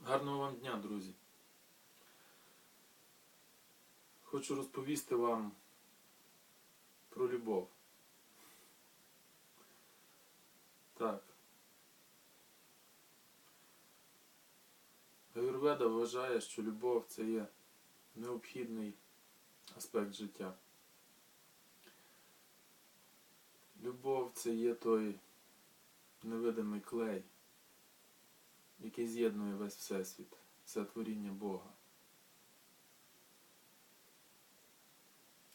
Гарного вам дня, друзі. Хочу розповісти вам про любов. Так. Аюрведа вважає, що любов це є необхідний аспект життя. Любов це є той невидимий клей, який з'єднує весь Всесвіт, все творіння Бога.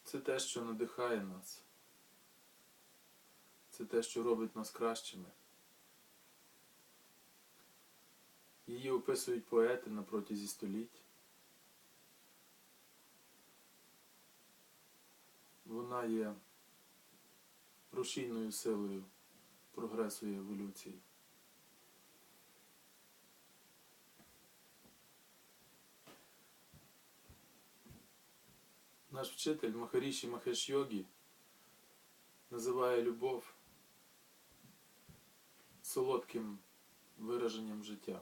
Це те, що надихає нас. Це те, що робить нас кращими. Її описують поети на протязі століть. Вона є рушійною силою прогресу і еволюції. Наш вчитель Махаріші Махеш Йогі називає любов солодким вираженням життя.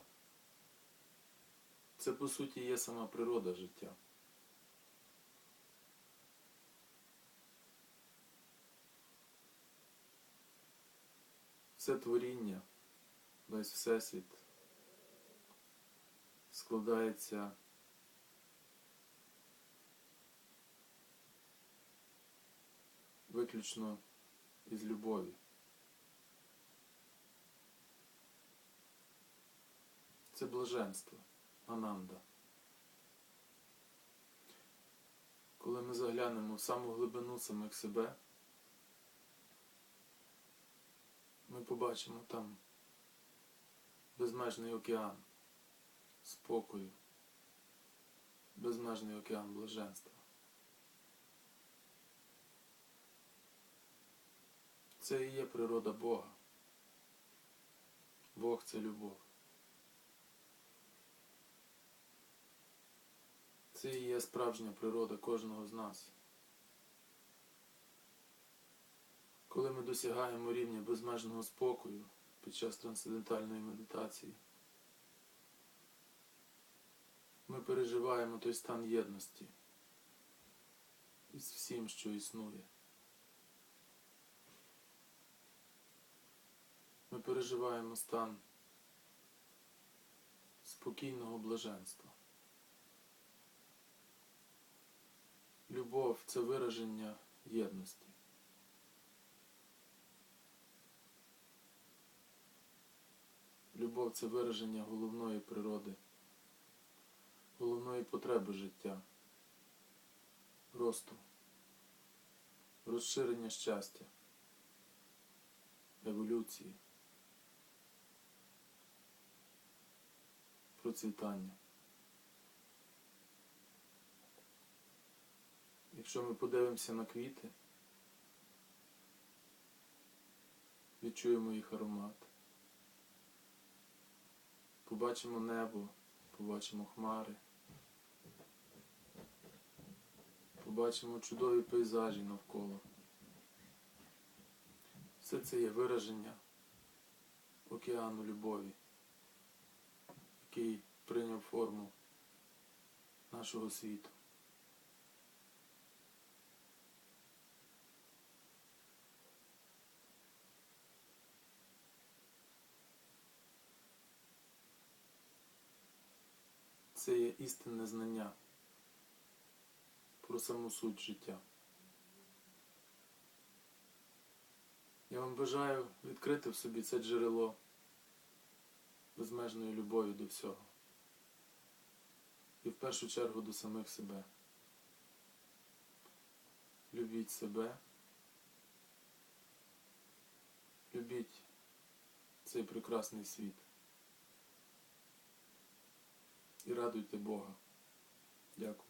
Це по суті є сама природа життя. Все творіння, весь всесвіт складається виключно із любові. Це блаженство, ананда. Коли ми заглянемо в саму глибину самих себе, ми побачимо там безмежний океан спокою, безмежний океан блаженства. Це і є природа Бога. Бог це любов. Це і є справжня природа кожного з нас. Коли ми досягаємо рівня безмежного спокою під час трансцендентальної медитації, ми переживаємо той стан єдності із всім, що існує. Ми переживаємо стан спокійного блаженства. Любов це вираження єдності. Любов це вираження головної природи, головної потреби життя, росту, розширення щастя, еволюції, процвітання. Якщо ми подивимося на квіти, відчуємо їх аромат. Побачимо небо, побачимо хмари, побачимо чудові пейзажі навколо. Все це є вираження океану любові, який прийняв форму нашого світу. Це є істинне знання про саму суть життя. Я вам бажаю відкрити в собі це джерело безмежної любові до всього. І в першу чергу до самих себе. Любіть себе. Любіть цей прекрасний світ. І радуйте Бога. Дякую.